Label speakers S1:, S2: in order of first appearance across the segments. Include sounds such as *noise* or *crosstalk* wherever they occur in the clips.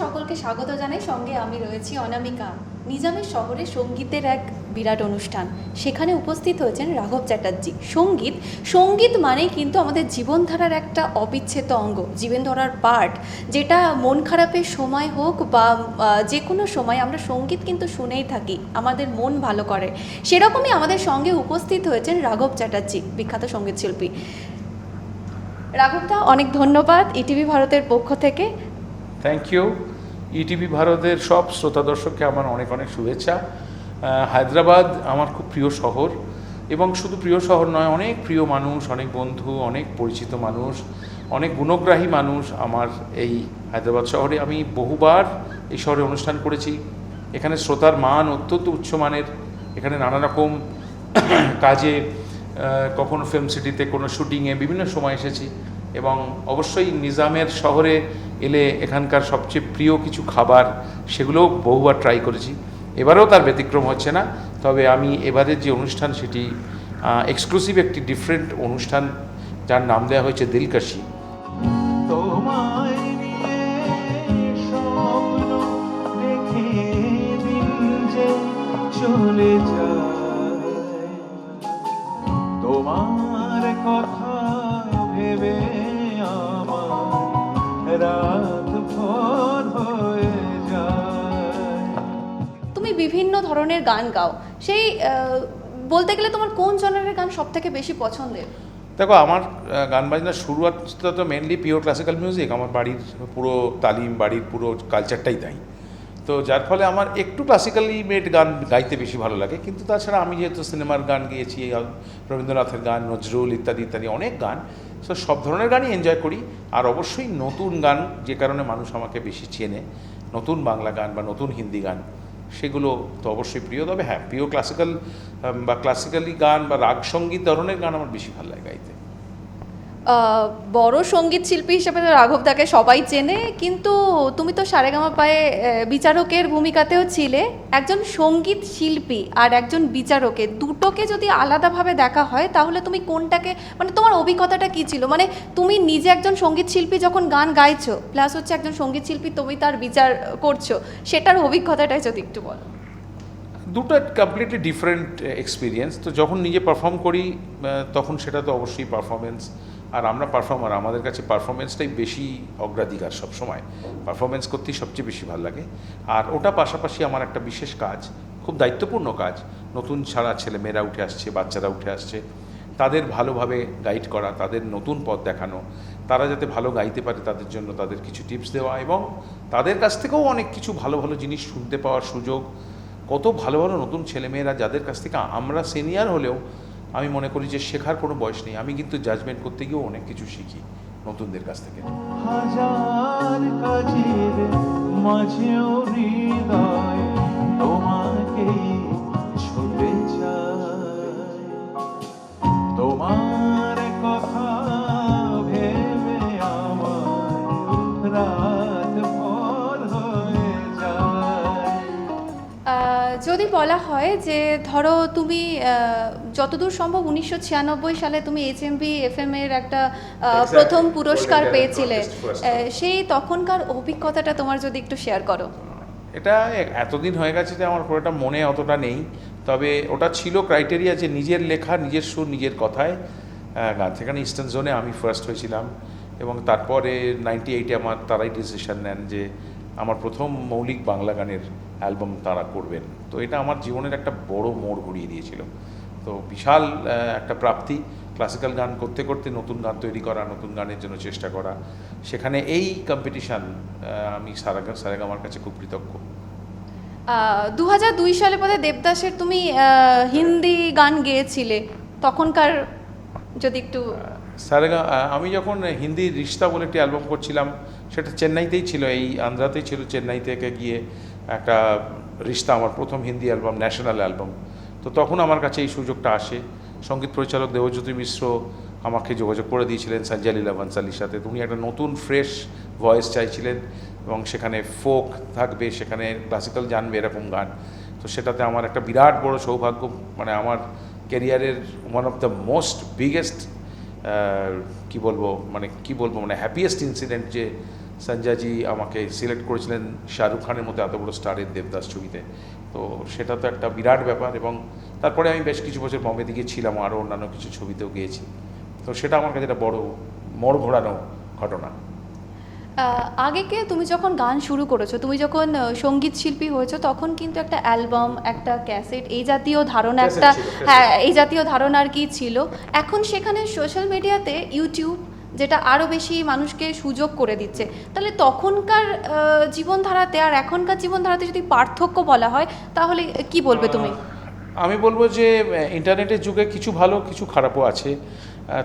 S1: সকলকে স্বাগত জানাই। সঙ্গে আমি রয়েছি অনামিকা। নিজামের শহরে সঙ্গীতের এক বিরাট অনুষ্ঠান। সেখানে উপস্থিত হয়েছেন রাঘব চ্যাটার্জি। সংগীত সংগীত মানেই কিন্তু আমাদের জীবনধারার একটা অবিচ্ছেদ্য অঙ্গ, জীবনধারার পার্ট যেটা মন খারাপের সময় হোক বা যে কোনো সময় আমরা সংগীত কিন্তু শুনেই থাকি, আমাদের মন ভালো করে। সেরকমই আমাদের সঙ্গে উপস্থিত হয়েছেন রাঘব চ্যাটার্জি, বিখ্যাত সংগীত শিল্পী রাঘবদা, অনেক ধন্যবাদ ইটিভি ভারতের পক্ষ থেকে।
S2: থ্যাংক ইউ ইটিভি ভারতের সব শ্রোতা দর্শককে আমার অনেক অনেক শুভেচ্ছা। হায়দ্রাবাদ আমার খুব প্রিয় শহর এবং শুধু প্রিয় শহর নয়, অনেক প্রিয় মানুষ, অনেক বন্ধু, অনেক পরিচিত মানুষ, অনেক গুণগ্রাহী মানুষ আমার এই হায়দ্রাবাদ শহরে। আমি বহুবার এই শহরে অনুষ্ঠান করেছি। এখানে শ্রোতার মান অত্যন্ত উচ্চমানের এখানে নানা রকম *clears throat* কাজে কখনো ফিল্ম সিটিতে কোনো শুটিংয়ে বিভিন্ন সময় এসেছি। এবং অবশ্যই নিজামের শহরে এলে এখানকার সবচেয়ে প্রিয় কিছু খাবার, সেগুলোও বহুবার ট্রাই করেছি। এবারেও তার ব্যতিক্রম হচ্ছে না, তবে আমি এবারের যে অনুষ্ঠান সেটি এক্সক্লুসিভ একটি ডিফারেন্ট অনুষ্ঠান, যার নাম দেওয়া হয়েছে দিলকাশি।
S3: দিন যে।
S1: ধরনের গান গাও। সেই বলতে গেলে তোমার কোন জনারের গান সব থেকে বেশি পছন্দের?
S2: দেখো, আমার গান বাজনার শুরুয়াতটা তো মেনলি পিওর ক্লাসিক্যাল মিউজিক আমার বাড়ির পুরো তালিম, বাড়ির পুরো কালচারটাই তাই। তো যার ফলে আমার একটু ক্লাসিক্যালি মেড গান গাইতে বেশি ভালো লাগে। কিন্তু তাছাড়া আমি যেহেতু সিনেমার গান গেয়েছি রবীন্দ্রনাথের গান, নজরুল ইত্যাদি ইত্যাদি অনেক গান। সো সব ধরনের গানই এনজয় করি। আর অবশ্যই নতুন গান যে কারণে মানুষ আমাকে বেশি চেনে। নতুন বাংলা গান বা নতুন হিন্দি গান। সেগুলো তো অবশ্যই প্রিয়। তবে হ্যাঁ প্রিয় ক্লাসিক্যাল বা ক্লাসিক্যালি গান বা রাগ সংগীত ধরনের গান আমার বেশি ভালো লাগে গাইতে।
S1: বড় সংগীত শিল্পী হিসেবে তো রাঘবদাকে সবাই চেনে, কিন্তু তুমি তো সারেগামা পায়ে বিচারকের ভূমিকাতেও ছিলে। একজন সংগীত শিল্পী আর একজন বিচারকের দুটোকে যদি আলাদাভাবে দেখা হয়, তাহলে তুমি কোনটাকে মানে তোমার অভিজ্ঞতাটা কি ছিল? মানে তুমি নিজে একজন সংগীত শিল্পী যখন গান গাইছো প্লাস হচ্ছে একজন সংগীত শিল্পী তুমি তার বিচার করছ, সেটার অভিজ্ঞতাটাই যদি একটু বলো।
S2: দুটো কমপ্লিটলি ডিফারেন্ট এক্সপিরিয়েন্স তো যখন নিজে পারফর্ম করি তখন সেটা তো অবশ্যই পারফরমেন্স আর আমরা পারফর্মার আমাদের কাছে পারফরমেন্সটাই বেশি অগ্রাধিকার সব সময় পারফরমেন্স করতেই সবচেয়ে বেশি ভালো লাগে। আর ওটা পাশাপাশি আমার একটা বিশেষ কাজ, খুব দায়িত্বপূর্ণ কাজ, নতুন ছাড়া ছেলেমেয়েরা উঠে আসছে, বাচ্চারা উঠে আসছে, তাদের ভালোভাবে গাইড করা, তাদের নতুন পথ দেখানো, তারা যাতে ভালো গাইতে পারে তাদের জন্য তাদের কিছু টিপস দেওয়া এবং তাদের কাছ থেকেও অনেক কিছু ভালো ভালো জিনিস শুনতে পাওয়ার সুযোগ। কত ভালো ভালো নতুন ছেলেমেয়েরা যাদের কাছ থেকে আমরা সিনিয়র হলেও আমি মনে করি যে শেখার কোনো বয়স নেই। আমি কিন্তু জাজমেন্ট করতে গিয়েও অনেক কিছু শিখি নতুনদের কাছ থেকে।
S3: হাজার কাজের মাঝেও হৃদয় তোমাকে ছুটে তোমার কথা ভেবে আমার রাত ভোর হয়ে যায়।
S1: যদি বলা হয় যে ধরো তুমি আহ, যতদূর সম্ভব উনিশশো ছিয়ানব্বই সালে তুমি H M B F M এর একটা প্রথম পুরস্কার পেয়েছিলে। সেই তখনকার অভিজ্ঞতাটা তোমার যদি একটু শেয়ার করো।
S2: এটা এতদিন হয়ে গেছে যে আমার পুরোটা মনে অতটা নেই। তবে ওটা ছিল ক্রাইটেরিয়া যে নিজের লেখা নিজের সুর নিজের কথায়। গান সেখানে ইস্টার্ন জোনে আমি ফার্স্ট হয়েছিলাম। এবং তারপরে নাইনটি এইটে আমার তারাই ডিসিশন নেন যে আমার প্রথম মৌলিক বাংলা গানের অ্যালবাম তারা করবেন। তো এটা আমার জীবনের একটা বড় মোড় ঘুরিয়ে দিয়েছিল। তো বিশাল একটা প্রাপ্তি ক্লাসিক্যাল গান করতে করতে নতুন গান তৈরি করা নতুন গানের জন্য চেষ্টা করা। সেখানে এই কম্পিটিশান আমি সারা সারেগামার কাছে খুব কৃতজ্ঞ।
S1: দু হাজার দুই সালে পরে দেবদাসের তুমি হিন্দি গান গেয়েছিলে তখনকার যদি একটু
S2: সারেগা আমি যখন হিন্দি রিশতা বলে একটি অ্যালবাম করছিলাম সেটা চেন্নাইতেই ছিল এই আন্ধ্রাতেই ছিল চেন্নাই থেকে গিয়ে একটা রিশতা আমার প্রথম হিন্দি অ্যালবাম ন্যাশনাল অ্যালবাম তো তখন আমার কাছে এই সুযোগটা আসে। সংগীত পরিচালক দেবজ্যোতি মিশ্র আমাকে যোগাযোগ করে দিয়েছিলেন সঞ্জয় লীলা বনসালির সাথে। উনি একটা নতুন, ফ্রেশ ভয়েস চাইছিলেন এবং সেখানে ফোক থাকবে, সেখানে ক্লাসিক্যাল জানবে এরকম গান। তো সেটাতে আমার একটা বিরাট বড় সৌভাগ্য মানে আমার ক্যারিয়ারের one of the most biggest কি বলব মানে কি বলব মানে হ্যাপিয়েস্ট ইনসিডেন্ট যে সঞ্জয়জি আমাকে সিলেক্ট করেছিলেন শাহরুখ খানের মতো এত বড় স্টারের দেবদাস ছবিতে। তো সেটা তো একটা বিরাট ব্যাপার এবং তারপরে আমি বেশ কিছু বছর বম্বে দিকে ছিলাম আরও অন্যান্য কিছু ছবিতেও গিয়েছি। তো সেটা আমার কাছে একটা বড় মর ঘোরানো ঘটনা।
S1: আগেকে তুমি যখন গান শুরু করেছ তুমি যখন সংগীত শিল্পী হয়েছো তখন কিন্তু একটা অ্যালবাম একটা ক্যাসেট এই জাতীয় ধারণা একটা হ্যাঁ এই জাতীয় ধারণা আর কি ছিল। এখন সেখানে সোশ্যাল মিডিয়াতে ইউটিউব যেটা আরও বেশি মানুষকে সুযোগ করে দিচ্ছে। তাহলে তখনকার জীবনধারাতে আর এখনকার জীবনধারাতে যদি পার্থক্য বলা হয়, তাহলে কি বলবে তুমি?
S2: আমি বলব যে ইন্টারনেটের যুগে কিছু ভালো, কিছু খারাপও আছে।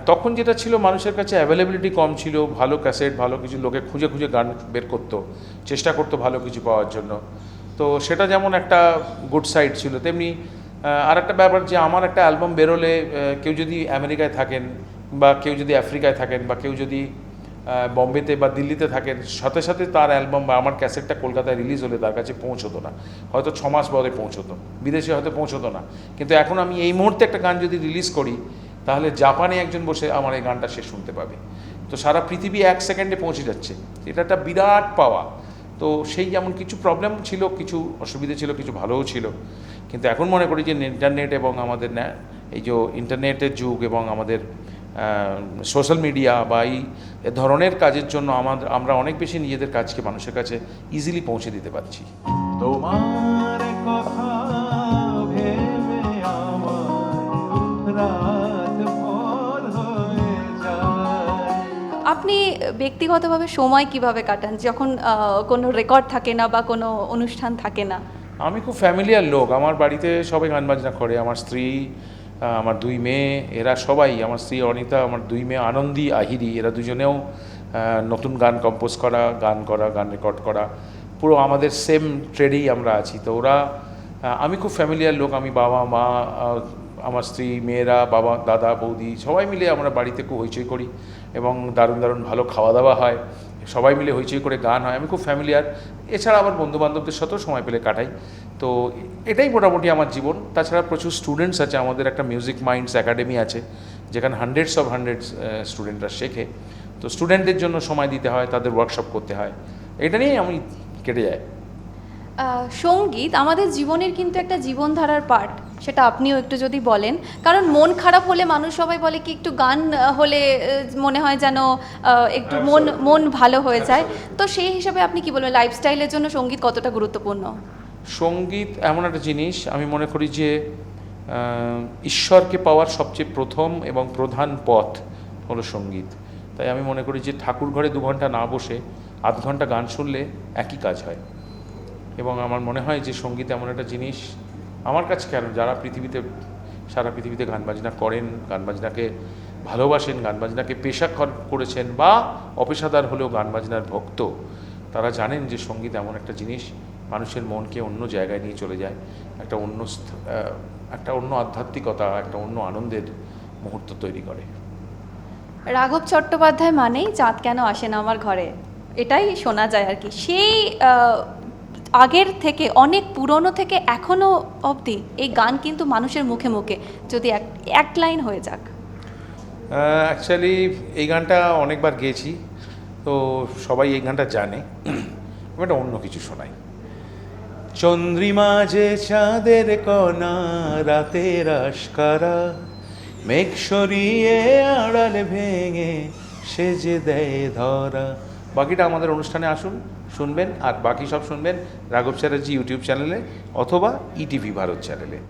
S2: তখন যেটা ছিল, মানুষের কাছে অ্যাভেলেবিলিটি কম ছিল, ভালো ক্যাসেট ভালো কিছু লোকে খুঁজে খুঁজে গান বের করতো, চেষ্টা করতো ভালো কিছু পাওয়ার জন্য। তো সেটা যেমন একটা গুড সাইড ছিল, তেমনি আর একটা ব্যাপার যে, আমার একটা অ্যালবাম বেরোলে কেউ যদি আমেরিকায় থাকেন বা কেউ যদি আফ্রিকায় থাকেন বা কেউ যদি বম্বেতে বা দিল্লিতে থাকেন, সাথে সাথে তার অ্যালবাম বা আমার ক্যাসেটটা কলকাতায় রিলিজ হলে তার কাছে পৌঁছতো না। হয়তো ছ মাস পরে পৌঁছতো, বিদেশে হয়তো পৌঁছতো না। কিন্তু এখন আমি এই মুহূর্তে একটা গান যদি রিলিজ করি, তাহলে জাপানে একজন বসে আমার এই গানটা সে শুনতে পাবে। তো সারা পৃথিবী এক সেকেন্ডে পৌঁছে যাচ্ছে। এটা একটা বিরাট পাওয়া। তো সেই যেমন কিছু প্রবলেম ছিল, কিছু অসুবিধে ছিল, কিছু ভালোও ছিল। কিন্তু এখন মনে করি যে ইন্টারনেট এবং আমাদের এই যে ইন্টারনেটের যুগ এবং আমাদের সোশ্যাল মিডিয়া বা এই ধরনের কাজের জন্য আমাদের আমরা অনেক বেশি নিজেদের কাজকে মানুষের কাছে ইজিলি পৌঁছে দিতে পারছি।
S3: তোমার কথা ভেবে আমার রাত ভোর হয়ে যায়।
S1: আপনি ব্যক্তিগতভাবে সময় কীভাবে কাটান? যখন কোনো রেকর্ড থাকে না বা কোনো অনুষ্ঠান থাকে না।
S2: আমি খুব ফ্যামিলিয়ার লোক। আমার বাড়িতে সবাই গান বাজনা করে। আমার স্ত্রী আমার দুই মেয়ে, এরা সবাই, আমার স্ত্রী অনিতা, আমার দুই মেয়ে আনন্দী, আহিরি, এরা দুজনেও নতুন গান কম্পোজ করা, গান করা, গান রেকর্ড করা। পুরো আমাদের সেম ট্রেডেই আমরা আছি। তো ওরা আমি খুব ফ্যামিলিয়ার লোক, আমি বাবা, মা আমার স্ত্রী, মেয়েরা, বাবা, দাদা, বৌদি, সবাই মিলে আমরা বাড়িতে খুব হইচই করি এবং দারুণ দারুণ ভালো খাওয়া দাওয়া হয়। সবাই মিলে হইচই করে গান হয়। আমি খুব ফ্যামিলিয়ার এছাড়া আমার বন্ধু বান্ধবদের সাথেও সময় পেলে কাটাই। তো এটাই মোটামুটি আমার জীবন। তাছাড়া প্রচুর স্টুডেন্টস আছে। আমাদের একটা মিউজিক মাইন্ডস একাডেমি আছে যেখানে হান্ড্রেডস অফ হান্ড্রেডস স্টুডেন্টরা শেখে। তো স্টুডেন্টদের জন্য সময় দিতে হয় তাদের ওয়ার্কশপ করতে হয়। এটা নিয়েই আমি কেটে
S1: আহ, সংগীত আমাদের জীবনের কিন্তু একটা জীবনধারার পার্ট সেটা আপনিও একটু যদি বলেন। কারণ মন খারাপ হলে মানুষ সবাই বলে কি একটু গান হলে মনে হয় যেন একটু মন মন ভালো হয়ে যায়। তো সেই হিসাবে আপনি কি বলবেন? লাইফস্টাইলের জন্য সংগীত কতটা গুরুত্বপূর্ণ?
S2: সংগীত এমন একটা জিনিস আমি মনে করি যে ঈশ্বরকে পাওয়ার সবচেয়ে প্রথম এবং প্রধান পথ হলো সংগীত। তাই আমি মনে করি যে ঠাকুর ঘরে দু ঘণ্টা না বসে আধ ঘণ্টা গান শুনলে একই কাজ হয়। এবং আমার মনে হয় যে সংগীত এমন একটা জিনিস আমার কাছে কেন? যারা পৃথিবীতে, সারা পৃথিবীতে গান বাজনা করেন, গান বাজনাকে ভালোবাসেন, গান বাজনাকে পেশা করেছেন বা অপেশাদার হলেও গান বাজনার ভক্ত, তারা জানেন যে সংগীত এমন একটা জিনিস, মানুষের মনকে অন্য জায়গায় নিয়ে চলে যায়। একটা অন্য একটা অন্য আধ্যাত্মিকতা, একটা অন্য আনন্দের মুহূর্ত তৈরি করে।
S1: রাঘব চট্টোপাধ্যায় মানেই চাঁদ কেন আসে না আমার ঘরে? এটাই শোনা যায় আর কি। সেই আগের থেকে অনেক পুরনো থেকে এখনও অবধি এই গান কিন্তু মানুষের মুখে মুখে, যদি এক এক লাইন হয়ে যাক।
S2: অ্যাকচুয়ালি এই গানটা অনেকবার গেয়েছি, তো সবাই এই গানটা জানে একটা অন্য কিছু শোনাই। চন্দ্রিমা যে চাঁদের কণা, রাতের আশকারা, মেঘ সরিয়ে আড়াল ভেঙে সে যে দেয় ধরা। বাকিটা আমাদের অনুষ্ঠানে আসুন। শুনবেন আর বাকি সব শুনবেন রাঘব চ্যাটার্জি ইউটিউব চ্যানেলে অথবা ইটিভি ভারত চ্যানেলে